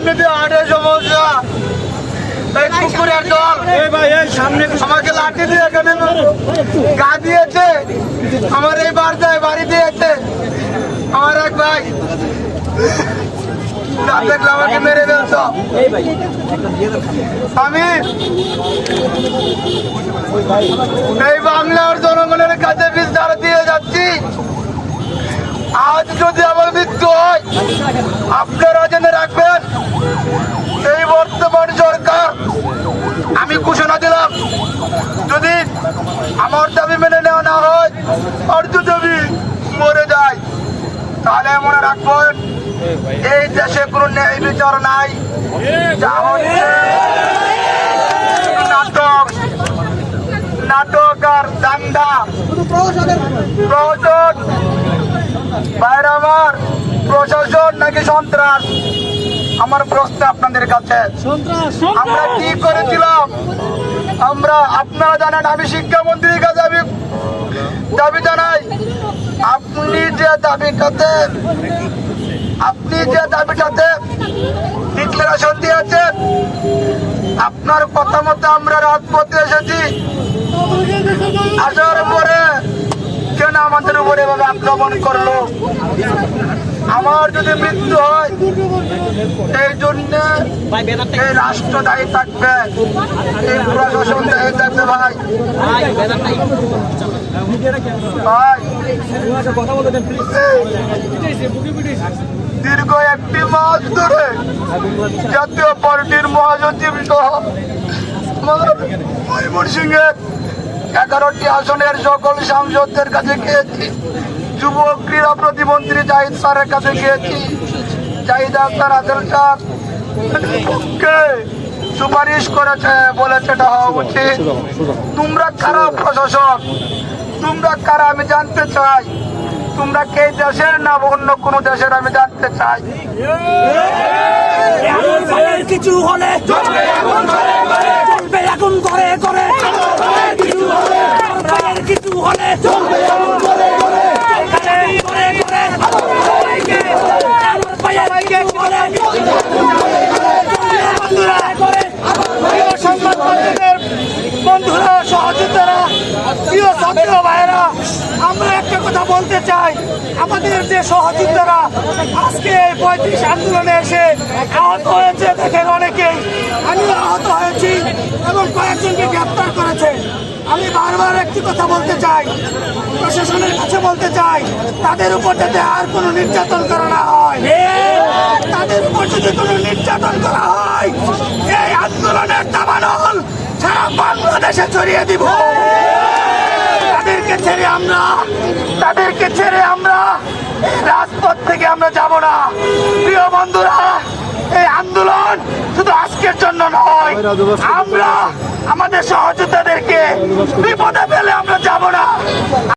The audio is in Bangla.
আমার এমনিতে হার্টের সমস্যা এই কুকুরের দল। আমাকে লাঠি দিয়ে এখানে গা দিয়েছে আমার এই বার্তায় বাড়ি দিয়েছে আমার এক ভাই। না দেখলে আমাকে মেরে ফেলত। আমি এই বাংলার জনগণের কাছে বিস্তার দিয়ে যাচ্ছি। আজ যদি আমার মৃত্যু হয় আপনারা জেনে রাখবেন বর্তমান সরকার আমি ঘোষণা দিলাম, যদি আমার দাবি মেনে নেওয়া না হয় আর যদি মরে যায়। তাহলে মনে রাখবেন, এই দেশে কোনো ন্যায় বিচার নাই। যা হচ্ছে নাটক নাটক আর দাঙ্গা প্রহসন, বাইরে আমার প্রশাসন নাকি সন্ত্রাস? আমার প্রশ্ন আপনাদের কাছে। আমরা কি করেছিলাম? আমরা আপনারা জানেন আমি শিক্ষামন্ত্রীর কাছে আমি দাবি জানাই আপনি যে দাবি দাবিটাতে আপনি যে দাবিটাতে ডিক্লারেশন দিয়েছেন আপনার কথা মতো আমরা রাজপথে এসেছি। আসার পরে কেন আমাদের উপরে এভাবে আক্রমণ করল। আমার যদি মৃত্যু হয় এই জন্য এই রাষ্ট্র দায়ী থাকবে। এই প্রশাসন দায়ী থাকবে ভাই। দীর্ঘ একটি মাস ধরে জাতীয় পার্টির মহাসচিব সহ ময়মনসিংহের এগারোটি আসনের সকল সাংসদদের কাছে গিয়েছি যুব ক্রীড়া প্রতিমন্ত্রী জাহিদ স্যারের কাছে গিয়েছি জাহিদ আখতার আদল পক্ষে সুপারিশ করেছে বলেছে এটা হওয়া উচিত তোমরা কারা প্রশাসক তোমরা কারা আমি জানতে চাই তোমরা কে দেশের না অন্য কোনো দেশের আমি জানতে চাই কিছু হলে চলবে এখন করে করে কিছু হলে ভাইয়ের কিছু হলে চলবে এমন করে করে করে করে আমার ভাইয়ের কিছু হলে বন্ধুরা করে প্রিয় সংবাদকর্মীদের বন্ধুরা সহযোদ্ধারা ছাত্র ভাইয়েরা, আমরা একটা কথা বলতে চাই। আমাদের যে সহযোদ্ধারা আজকে এই পঁয়ত্রিশ আন্দোলনে এসে আহত হয়েছে, দেখেন অনেকেই। আমিও আহত হয়েছি এবং কয়েকজনকে গ্রেপ্তার করেছে। আমি বারবার একটি কথা বলতে চাই, প্রশাসনের কাছে বলতে চাই, তাদের উপর যাতে আর কোনো নির্যাতন করা না হয়। তাদের উপর যদি কোনো নির্যাতন করা হয়, এই আন্দোলনের দাবানল সারা বাংলাদেশে ছড়িয়ে দিব। তাদেরকে ছেড়ে আমরা, তাদেরকে ছেড়ে আমরা রাজপথ থেকে আমরা যাব না। প্রিয় বন্ধুরা, এই আন্দোলন শুধু আজকের জন্য নয়, আমরা আমাদের সহযোদ্ধাদেরকে বিপদে পেলে আমরা যাব না।